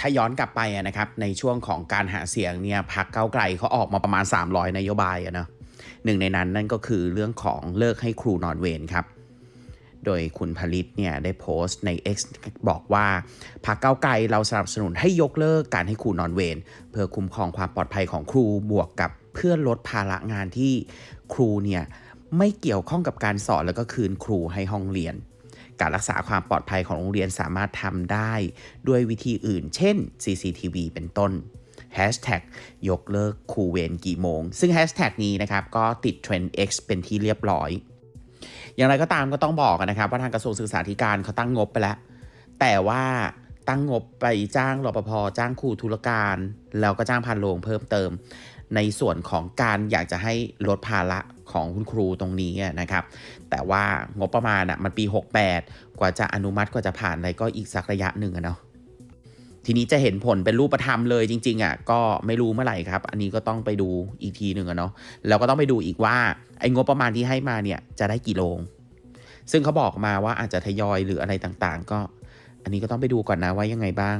ถ้าย้อนกลับไปนะครับในช่วงของการหาเสียงเนี่ยพักเก้าไกลเขาออกมาประมาณ 300 นโยบายนะหนึ่งในนั้นนั่นก็คือเรื่องของเลิกให้ครูนอนเวรครับ โดยคุณผลิตเนี่ยได้โพสต์ใน X บอกว่าพรรคเก้าไกลเราสนับสนุนให้ยกเลิกการให้ครูนอนเวรเพื่อคุ้มครองความปลอดภัยของครูบวกกับเพื่อลดภาระงานที่ครูเนี่ยไม่เกี่ยวข้องกับการสอนแล้วก็คืนครูให้ห้องเรียน การรักษาความปลอดภัยของโรงเรียนสามารถทำได้ ด้วยวิธีอื่น เช่น CCTV เป็นต้น Hashtag ยกเลิกครูเวรกี่โมง ซึ่ง Hashtag นี้นะครับก็ติดเทรนด์ X เป็นที่เรียบร้อย อย่างไรก็ตามก็ต้องบอกนะครับ ว่าทางกระทรวงศึกษาธิการเขาตั้งงบไปแล้ว แต่ว่าตั้งงบไปจ้างรปภจ้างครูธุรการ แล้วก็จ้างพันโรงเพิ่มเติม ในส่วนของการอยากจะให้ลดภาระ ของคุณครูตรงนี้นะครับ แต่ว่างบประมาณอะมันปี 68 กว่าจะอนุมัติกว่าจะผ่านอะไรก็อีกสักระยะหนึ่งอะเนาะทีนี้จะเห็นผลเป็นรูปธรรมเลยจริงๆอะก็ไม่รู้เมื่อไหร่ครับ อันนี้ก็ต้องไปดูอีกทีหนึ่งอะเนาะแล้วก็ต้องไปดูอีกว่าไอ้งบประมาณที่ให้มาเนี่ยจะได้กี่โรงซึ่งเขาบอกมาว่าอาจจะทยอยหรืออะไรต่างๆ ก็ อันนี้ก็ต้องไปดูก่อนนะว่ายังไงบ้าง